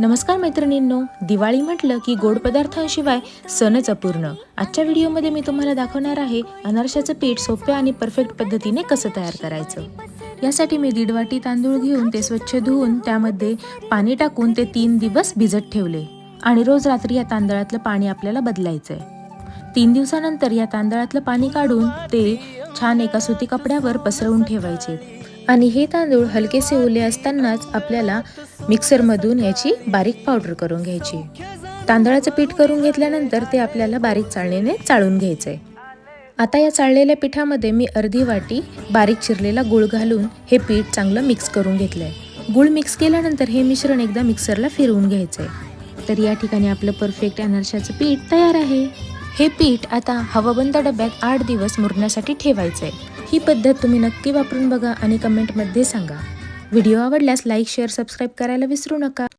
नमस्कार मैत्रिणींनो दिवाळी म्हटलं की गोड पदार्थांशिवाय सणच अपूर्ण. आजच्या व्हिडिओमध्ये मी तुम्हाला दाखवणार आहे अनारशाचं पीठ सोप्या आणि परफेक्ट पद्धतीने कसं तयार करायचं. यासाठी मी दीड वाटी तांदूळ घेऊन ते स्वच्छ धुवून त्यामध्ये पाणी टाकून ते तीन दिवस भिजत ठेवले. आणि रोज रात्री या तांदळातलं पाणी आपल्याला बदलायचं आहे तीन दिवसानंतर या तांदळातलं पाणी काढून ते छान एका सुती कपड्यावर पसरवून ठेवायचे. आणि हे तांदूळ हलकेसे ओले असतानाच आपल्याला मिक्सरमधून याची बारीक पावडर करून घ्यायची. तांदळाचं पीठ करून घेतल्यानंतर ते आपल्याला बारीक चाळणीने चाळून घ्यायचंय आता या चाळलेल्या पिठामध्ये मी अर्धी वाटी बारीक चिरलेला गुळ घालून हे पीठ चांगलं मिक्स करून घेतलंय. गुळ मिक्स केल्यानंतर हे मिश्रण एकदा मिक्सरला फिरवून घ्यायचंय. तर या ठिकाणी आपलं परफेक्ट अनारशाचं पीठ तयार आहे. हे पीठ आता हवाबंद डब्यात आठ दिवस मुरण्यासाठी ठेवायचंय. ही पद्धत तुम्ही नक्की वापरून बघा आणि कमेंटमध्ये सांगा. व्हिडिओ आवडल्यास लाईक शेअर सबस्क्राईब करायला विसरू नका.